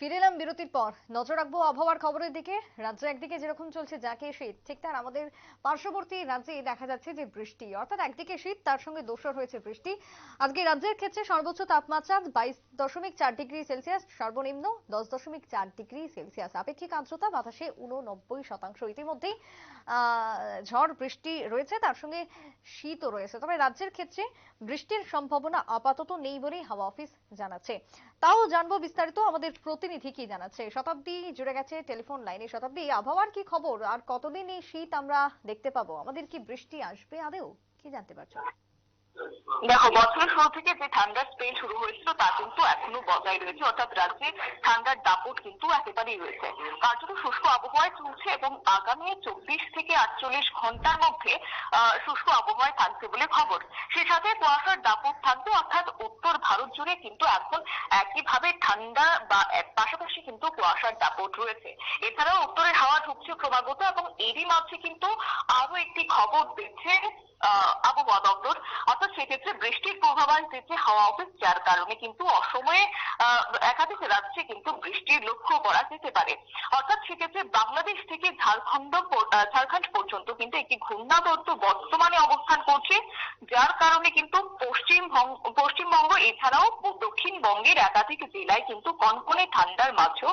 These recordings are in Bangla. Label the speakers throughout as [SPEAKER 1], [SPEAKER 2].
[SPEAKER 1] ফিরে এলাম বিরতির পর। নজর রাখব আবহাওয়ার খবরের দিকে। রাজ্যে একদিকে যেরকম চলছে যাকে শীত, ঠিক তার আমাদের পার্শ্ববর্তী রাজ্যে দেখা যাচ্ছে যে বৃষ্টি। অর্থাৎ একদিকে শীত, তার সঙ্গে দোসর হয়েছে বৃষ্টি। আজকে রাজ্যের ক্ষেত্রে সর্বোচ্চ তাপমাত্রা বাইশ দশমিক চার ডিগ্রি সেলসিয়াস, সর্বনিম্ন দশ দশমিক চার ডিগ্রি সেলসিয়াস। আপেক্ষিক আর্দ্রতা বাতাসে উননব্বই শতাংশ। ইতিমধ্যেই ঝড় বৃষ্টি রয়েছে, তার সঙ্গে শীতও রয়েছে। তবে রাজ্যের ক্ষেত্রে বৃষ্টির সম্ভাবনা আপাতত নেই বলেই হাওয়া অফিস জানাচ্ছে। তাও জানব বিস্তারিত আমাদের প্রতিনিধি কি জানাচ্ছে। শতাব্দী জুড়ে গেছে টেলিফোন লাইনে। শতাব্দী আবহাওয়ার কি খবর? আর কতদিন এই শীত আমরা দেখতে পাবো? আমাদের কি বৃষ্টি আসবে আদেও কি জানতে পারছ?
[SPEAKER 2] দেখো, বছরের শুরু থেকে যে ঠান্ডার স্পেল শুরু হয়েছিল, তা কিন্তু এখনও বজায় রয়েছে। অর্থাৎ রাজ্যে ঠান্ডার দাপট কিন্তু একেবারেই রয়েছে। কার্যত শুষ্ক আবহাওয়ায় চলছে এবং আগামী চব্বিশ থেকে আটচল্লিশ ঘণ্টার মধ্যে শুষ্ক আবহাওয়ায় থাকবে বলে খবর। সে সাথে কুয়াশার দাপট থাকবে, অর্থাৎ উত্তর ভারত জুড়ে কিন্তু এখন একইভাবে ঠান্ডা বা পাশাপাশি কিন্তু কুয়াশার দাপট রয়েছে। এছাড়াও উত্তরের হাওয়া ঢুকছে ক্রমাগত এবং এরই মাঝে কিন্তু আরও একটি খবর দিচ্ছে আবহাওয়া দপ্তর অর্থাৎ সেক্ষেত্রে বৃষ্টির পূর্বাভাস দিচ্ছে হাওয়া অফিস যার কারণে কিন্তু অসময়ে একাধিক রাজ্যে কিন্তু বৃষ্টির লক্ষ্য করা যেতে পারে। অর্থাৎ সেক্ষেত্রে বাংলাদেশ থেকে ঝাড়খণ্ড ঝাড়খণ্ড পর্যন্ত কিন্তু একটি ঘূর্ণাবর্ত বর্তমানে অবস্থান করছে, যার কারণে কিন্তু পশ্চিমবঙ্গ পশ্চিমবঙ্গ, এছাড়াও দক্ষিণবঙ্গের একাধিক জেলায় কিন্তু কনকনে ঠান্ডার মাঝেও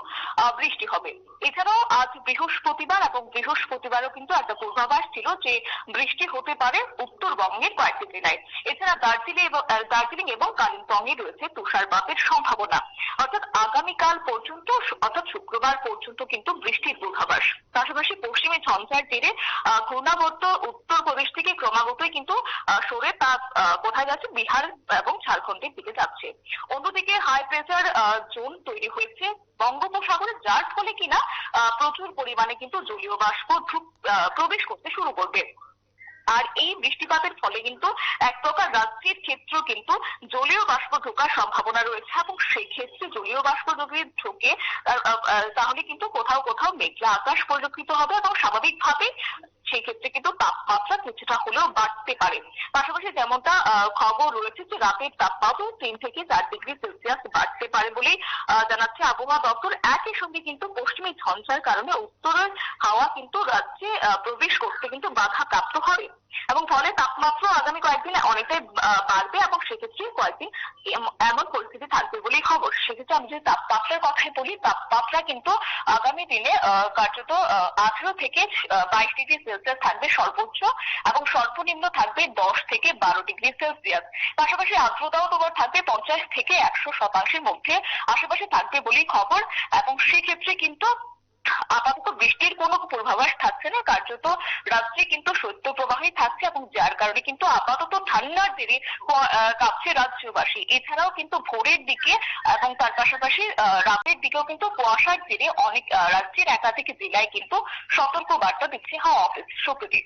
[SPEAKER 2] বৃষ্টি হবে। এছাড়াও আজ বৃহস্পতিবার এবং বৃহস্পতিবারও কিন্তু একটা পূর্বাভাস ছিল যে বৃষ্টি হতে পারে উত্তরবঙ্গের কয়েকটি জেলায়। এছাড়া দার্জিলিং এবং এবং কালিম্পংয়ে রয়েছে তুষারপাতের সম্ভাবনা। অর্থাৎ আগামীকাল পর্যন্ত, অর্থাৎ শুক্রবার পর্যন্ত কিন্তু বৃষ্টির পূর্বাভাস। পাশাপাশি পশ্চিমে ঝঞ্ঝার তীরে ঘূর্ণাবর্ত উত্তরপ্রদেশ থেকে ক্রমাগতই কিন্তু সরে তা কোথায় যাচ্ছে? বিহার এবং ঝাড়খণ্ডের দিকে যাচ্ছে। অন্যদিকে হাই প্রেসার জোন তৈরি হয়েছে বঙ্গোপসাগরে, যার ফলে কিনা প্রচুর পরিমাণে কিন্তু জলীয় বাষ্প প্রবেশ করতে শুরু করবে। আর এই বৃষ্টিপাতের ফলে কিন্তু এক প্রকার রাজ্যের ক্ষেত্র কিন্তু জলীয় বাষ্প ঢোকার সম্ভাবনা রয়েছে এবং সেই ক্ষেত্রে জলীয় বাষ্প যদি ঢোকে তাহলে কিন্তু কোথাও কোথাও মেঘলা আকাশ পরিলক্ষিত হবে এবং স্বাভাবিকভাবে সেই ক্ষেত্রে কিন্তু তাপমাত্রা কিছুটা হলেও বাড়তে পারে। পাশাপাশি যেমনটা খবর রয়েছে যে রাতের তাপমাত্রা তিন থেকে চার ডিগ্রি সেলসিয়াস বাড়তে পারে বলেই আহ, জানাচ্ছে আবহাওয়া দপ্তর। একই সঙ্গে কিন্তু পশ্চিমী ঝঞ্ঝার কারণে উত্তরের হাওয়া কিন্তু রাজ্যে প্রবেশ করতে কিন্তু বাধা প্রাপ্ত হবে। এবং ফলে তাপমাত্রা আগামী কয়েকদিনে অনেকটাই বাড়বে এবং সেক্ষেত্রে কয়েকদিন এমন পরিস্থিতি থাকবে বলেই খবর। সেক্ষেত্রে আমি যদি তাপমাত্রার কথাই বলি, তাপমাত্রা কিন্তু আগামী দিনে কার্যত আঠারো থেকে বাইশ ডিগ্রি সেলসিয়াস থাকবে সর্বোচ্চ এবং সর্বনিম্ন থাকবে দশ থেকে বারো ডিগ্রি সেলসিয়াস। পাশাপাশি আর্দ্রতাও তোমার থাকবে পঞ্চাশ থেকে একশো শতাংশের মধ্যে আশেপাশে থাকবে বলেই খবর এবং সেক্ষেত্রে কিন্তু বৃষ্টির কোনো পূর্বাভাস থাকছে না, কার্যত রাজ্যে কিন্তু শৈত্য প্রবাহই থাকছে এবং যার কারণে কিন্তু আপাতত ঠান্ডার জেরে কাঁপছে রাজ্যবাসী। এছাড়াও কিন্তু ভোরের দিকে এবং তার পাশাপাশি রাতের দিকেও কিন্তু কুয়াশার জেরে অনেক রাজ্যের একাধিক জেলায় কিন্তু সতর্ক বার্তা দিচ্ছে হাওয়া অফিস সুপ্রীতি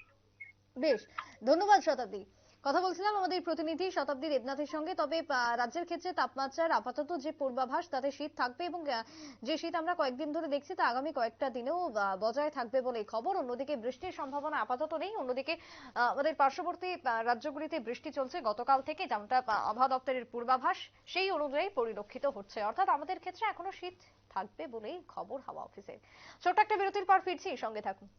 [SPEAKER 1] বেশ, ধন্যবাদ শতাব্দী। কথা বলছিলাম আমাদের প্রতিনিধি শতাব্দী দেবনাথের সঙ্গে। তবে রাজ্যের ক্ষেত্রে তাপমাত্রার আপাতত যে পূর্বাভাস, তাতে শীত থাকবে এবং যে শীত আমরা কয়েকদিন ধরে দেখছি তা আগামী কয়েকটা দিনেও বজায় থাকবে বলে খবর। অন্যদিকে বৃষ্টির সম্ভাবনা আপাতত নেই। অন্যদিকে আমাদের পার্শ্ববর্তী রাজ্যগুলিতে বৃষ্টি চলছে গতকাল থেকে, যেমনটা আবহাওয়া দপ্তরের পূর্বাভাস, সেই অনুযায়ী পরিলক্ষিত হচ্ছে। অর্থাৎ আমাদের ক্ষেত্রে এখনও শীত থাকবে বলেই খবর হাওয়া অফিসের। ছোট্ট একটা বিরতির পর ফিরছি। সঙ্গে থাকুন।